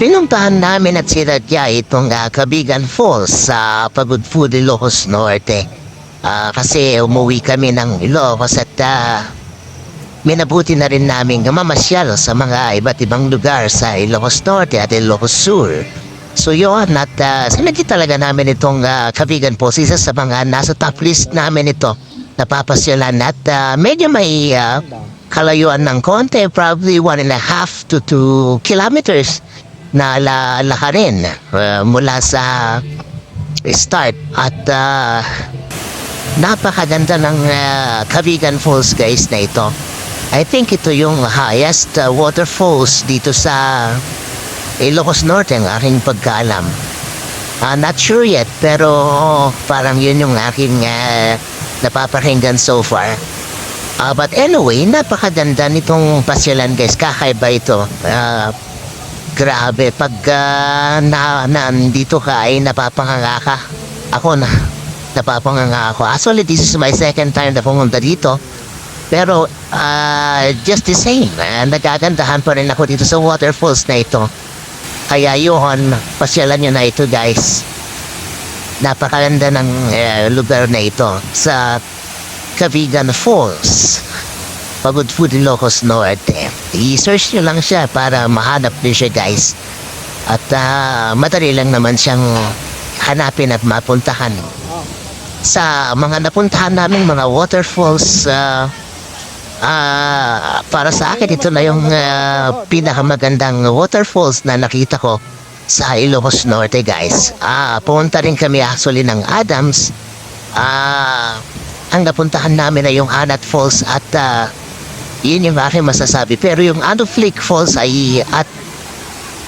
Pinuntahan namin at sinadya itong uh, Kabigan Falls sa Pagudfud, Ilocos Norte. Ah, kasi umuwi kami ng Ilocos at ah, minabuti na rin namin mamasyal sa mga iba't ibang lugar sa Ilocos Norte at Ilocos Sur. So yun, at uh, sinadya talaga namin itong ah, Kabigan Falls. Isa sa mga nasa top list namin ito. Napapasyalan at ah, medyo may ah, kalayuan ng konti, probably one and a half to two kilometers na la lakarin uh, mula sa start at uh, napakaganda ng uh, Kavigan Falls guys na ito. I think ito yung highest uh, waterfalls dito sa Ilocos Norte ang aking pagkaalam. Uh, not sure yet pero parang yun yung aking uh, napapakinggan so far. Ah, but anyway, napakaganda nitong pasyalan guys. Kakaiba ito. Ah, grabe. Pag ah, na, nandito ka ay napapanganga ka. Ako na. Napapanganga ako. Actually, this is my second time na pumunta dito. Pero, ah, just the same. Uh, nagagandahan pa rin ako dito sa waterfalls na ito. Kaya yun, pasyalan nyo na ito guys. Napakaganda ng eh, lugar na ito sa Cavigan Falls. Pagod Food Ilocos Norte. I-search nyo lang siya para mahanap din siya guys. At ah, madali lang naman siyang hanapin at mapuntahan. Sa mga napuntahan namin mga waterfalls, ah, ah, para sa akin ito na yung ah, pinakamagandang waterfalls na nakita ko sa Ilocos Norte guys. Ah, pumunta rin kami actually ng Adams. Ah, ang napuntahan namin ay yung Anat Falls at ah, yun yung aking masasabi. Pero yung Ano Flick Falls ay at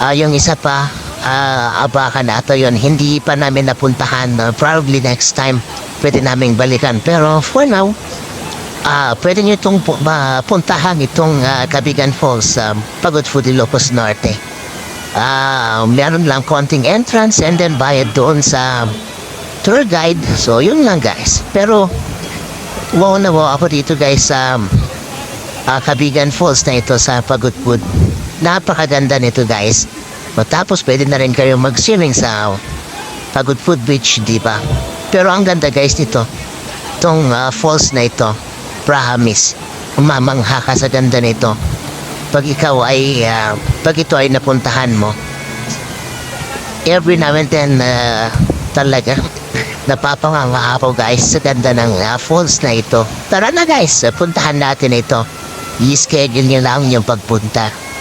ah, yung isa pa, ah, Abakan ata yun, hindi pa namin napuntahan. Ah, probably next time pwede naming balikan. Pero for now, ah, pwede nyo itong ma- puntahan itong ah, Cabigan Falls sa Pagod Food Ilocos Norte. Ah, meron lang konting entrance and then bayad doon sa tour guide. So, yun lang guys. Pero, wow na wow ako dito guys sa ah, Kabigan Falls na ito sa Pagudpud. Napakaganda nito guys. Matapos pwede na rin kayo mag-swimming sa Pagudpud Beach, di ba? Pero ang ganda guys nito, itong ah, falls na ito, promise, mamangha ka sa ganda nito. Pag ikaw ay, ah, pag ito ay napuntahan mo, every now and then, ah, talaga, napapanganga ako guys sa ganda ng ah, falls na ito. Tara na guys, puntahan natin ito. I-schedule nyo lang yung pagpunta.